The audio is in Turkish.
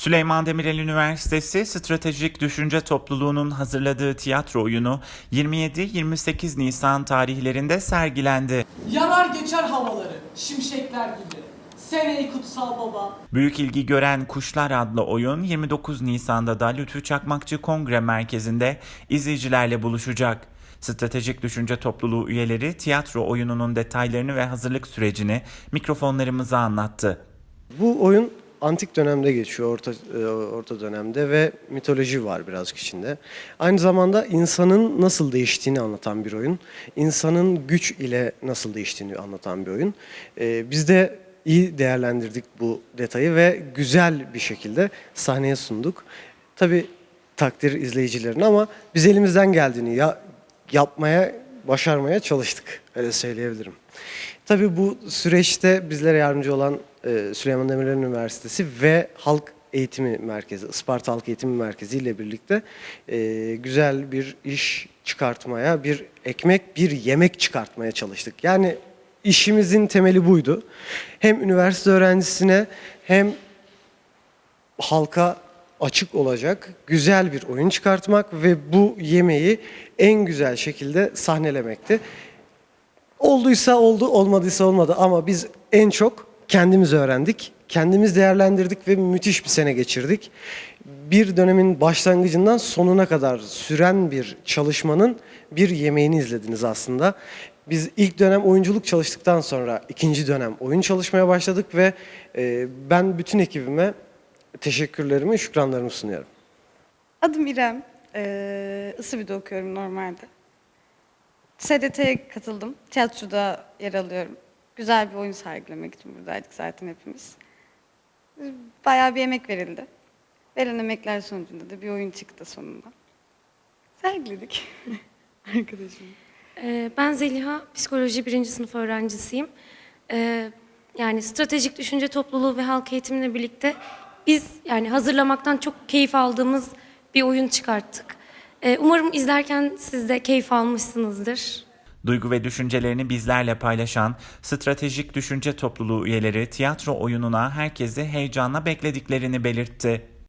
Süleyman Demirel Üniversitesi Stratejik Düşünce Topluluğu'nun hazırladığı tiyatro oyunu 27-28 Nisan tarihlerinde sergilendi. Yanar geçer havaları, şimşekler gibi. Seney kutsal baba. Büyük ilgi gören Kuşlar adlı oyun 29 Nisan'da da Lütfü Çakmakçı Kongre Merkezi'nde izleyicilerle buluşacak. Stratejik Düşünce Topluluğu üyeleri tiyatro oyununun detaylarını ve hazırlık sürecini mikrofonlarımıza anlattı. Bu oyun antik dönemde geçiyor, orta e, orta dönemde ve mitoloji var birazcık içinde. Aynı zamanda insanın nasıl değiştiğini anlatan bir oyun. İnsanın güç ile nasıl değiştiğini anlatan bir oyun. E, Biz de iyi değerlendirdik bu detayı ve güzel bir şekilde sahneye sunduk. Tabii takdir izleyicilerin ama biz elimizden geldiğini ya yapmaya, başarmaya çalıştık. Öyle söyleyebilirim. Tabii bu süreçte bizlere yardımcı olan Süleyman Demirel Üniversitesi ve Halk Eğitimi Merkezi, Isparta Halk Eğitimi Merkezi ile birlikte e, güzel bir iş çıkartmaya, bir ekmek, bir yemek çıkartmaya çalıştık. Yani işimizin temeli buydu. Hem üniversite öğrencisine hem halka açık olacak güzel bir oyun çıkartmak ve bu yemeği en güzel şekilde sahnelemekti. Olduysa oldu, olmadıysa olmadı ama biz en çok kendimiz öğrendik, kendimiz değerlendirdik ve müthiş bir sene geçirdik. Bir dönemin başlangıcından sonuna kadar süren bir çalışmanın bir yemeğini izlediniz aslında. Biz ilk dönem oyunculuk çalıştıktan sonra ikinci dönem oyun çalışmaya başladık ve e, ben bütün ekibime teşekkürlerimi, şükranlarımı sunuyorum. Adım İrem. Ee, Isıbi'de okuyorum normalde. SDT'ye katıldım. Tiyatroda yer alıyorum. Güzel bir oyun sergilemek için buradaydık zaten hepimiz. Bayağı bir emek verildi. Verilen emekler sonucunda da bir oyun çıktı sonunda. Sergiledik. Arkadaşım. Ee, Ben Zeliha, psikoloji birinci sınıf öğrencisiyim. Ee, Yani stratejik düşünce topluluğu ve halk eğitimle birlikte biz yani hazırlamaktan çok keyif aldığımız bir oyun çıkarttık. Ee, Umarım izlerken siz de keyif almışsınızdır. Duygu ve düşüncelerini bizlerle paylaşan Stratejik Düşünce Topluluğu üyeleri tiyatro oyununa herkesi heyecanla beklediklerini belirtti.